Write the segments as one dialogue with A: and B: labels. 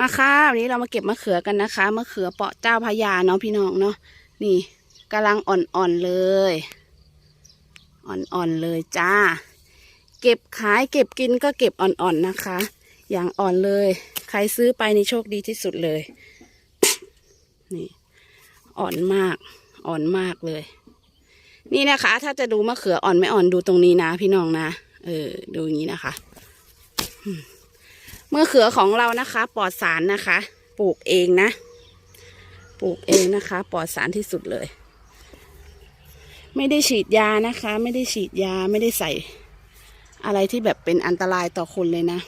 A: มาค่ะวันนี้เรามาเก็บมะเขือกันนะคะมะเขือเปาะเจ้าพระยาเนาะพี่น้องเนาะนี่กำลังอ่อนๆเลย อ่อนๆเลยจ้า เก็บขายเก็บกินก็เก็บอ่อนๆนะคะ อย่างอ่อนเลย ใครซื้อไปนี่โชคดีที่สุดเลย นี่อ่อนมาก อ่อนมากเลย นี่นะคะ ถ้าจะดูมะเขืออ่อนไม่อ่อนดูตรงนี้นะ พี่น้องนะเออดูอย่างนี้นะคะ อืมมะเขือของเรานะคะ ปลอดสารนะคะ ปลูกเองนะ ปลูกเองนะคะ ปลอดสารที่สุดเลย ไม่ได้ฉีดยานะคะ ไม่ได้ฉีดยาไม่ได้ใส่ อะไรที่แบบเป็นอันตรายต่อคนเลยนะ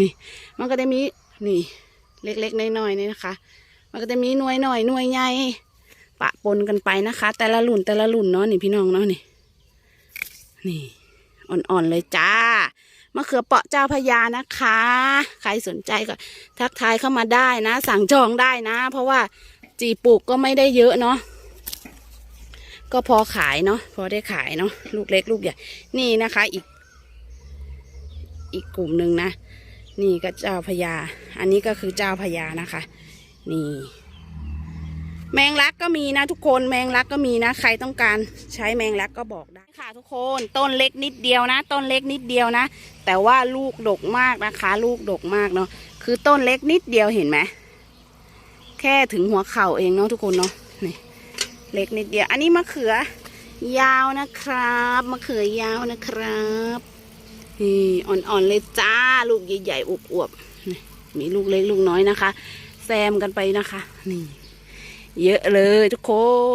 A: นี่ มันก็จะมีนี่เล็กๆน้อยๆนี่นะคะ มันก็จะมีหน่วยหน่อยหน่วยใหญ่ปะปนกันไปนะคะ แต่ละรุ่นแต่ละรุ่นเนาะนี่พี่น้องเนาะนี่ นี่อ่อนๆเลยจ้า มะเขือเปาะเจ้าพระยานะคะ ใครสนใจก็ทักทายเข้ามาได้นะ สั่งจองได้นะ เพราะว่าจีปลูกก็ไม่ได้เยอะเนาะก็พอขายเนาะพอได้ขายเนาะลูกเล็กลูกใหญ่นี่นะคะอีก อีกกลุ่มหนึ่งนะ นี่ก็เจ้าพญา อันนี้ก็คือเจ้าพญานะคะ นี่ แมงลักก็มีนะทุกคนแมงลักก็มีนะ ใครต้องการใช้แมงลักก็บอกได้ค่ะทุกคนต้นเล็กนิดเดียวนะ ต้นเล็กนิดเดียวนะ แต่ว่าลูกดกมากนะคะ ลูกดกมากเนาะคือต้นเล็กนิดเดียวเห็นไหมแค่ถึงหัวเข่าเองเนาะทุกคนเนาะนี่เล็กนิดเดียว อันนี้มะเขือ ยาวนะครับมะเขือยาวนะครับนี่อ่อนๆเลยจ้าลูกใหญ่ๆอวบๆมีลูกเล็กลูกน้อยนะคะ แซมกันไปนะคะ นี่ เยอะเลยทุกค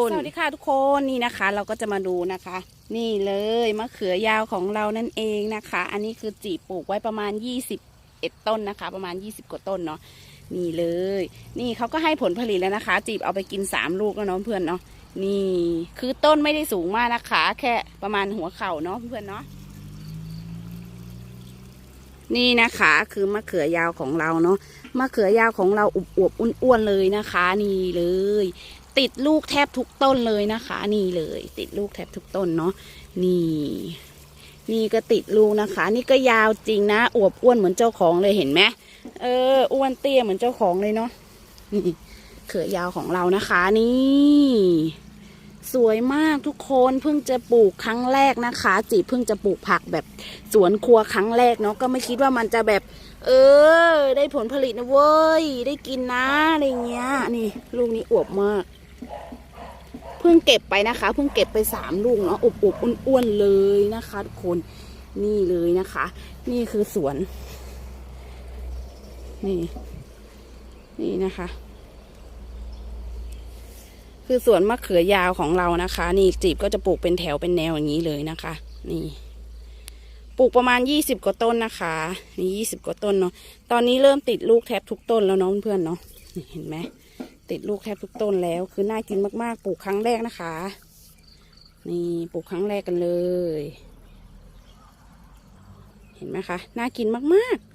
A: น สวัสดีค่ะทุกคนนี่นะคะ เราก็จะมาดูนะคะ นี่เลยมะเขือยาวของเรานั่นเองนะคะ อันนี้คือจีบปลูกไว้ประมาณ 21 ต้นนะคะ ประมาณ 20 กว่าต้นเนาะนี่เลย นี่เขาก็ให้ผลผลิตแล้วนะคะ จีบเอาไปกินสามลูกแล้วเนาะเพื่อนเนาะนี่คือต้นไม่ได้สูงมากนะคะ แค่ประมาณหัวเข่าเนาะเพื่อนเนาะ นี่นะคะคือมะเขือยาวของเราเนาะมะเขือยาวของเราอวบอ้วนๆเลยนะคะ นี่เลย ติดลูกแทบทุกต้นเลยนะคะ นี่เลย ติดลูกแทบทุกต้นเนาะนี่ นี่ก็ติดลูกนะคะ นี่ก็ยาวจริงนะอวบอ้วนเหมือนเจ้าของเลยเห็นไหมเอออ้วนเตี้ยเหมือนเจ้าของเลยเนาะนี่เขือยาวของเรานะคะ นี่ สวยมากทุกคนเพิ่งจะปลูกครั้งแรกนะคะ จีเพิ่งจะปลูกผักแบบสวนครัวครั้งแรกเนาะก็ไม่คิดว่ามันจะแบบ เออ ได้ผลผลิตนะเว้ยได้กินนะอะไรเงี้ย นี่ลูกนี้อวบมาก เพิ่งเก็บไปนะคะ เพิ่งเก็บไปสามลูกเนาะอวบๆอ้วนๆเลยนะคะทุกคนนี่เลยนะคะ นี่คือสวน นี่ นี่นะคะ คือสวนมะเขือยาวของเรานะคะ นี่จีบก็จะปลูกเป็นแถวเป็นแนวอย่างนี้เลยนะคะ นี่ ปลูกประมาณยี่สิบกว่าต้นนะคะนี่ยี่สิบกว่าต้นเนาะตอนนี้เริ่มติดลูกแทบทุกต้นแล้วเนาะเพื่อนเนาะนเห็นไหมติดลูกแทบทุกต้นแล้ว คือน่ากินมากๆ ปลูกครั้งแรกนะคะ นี่ปลูกครั้งแรกกันเลย เห็นไหมคะน่ากินมากๆ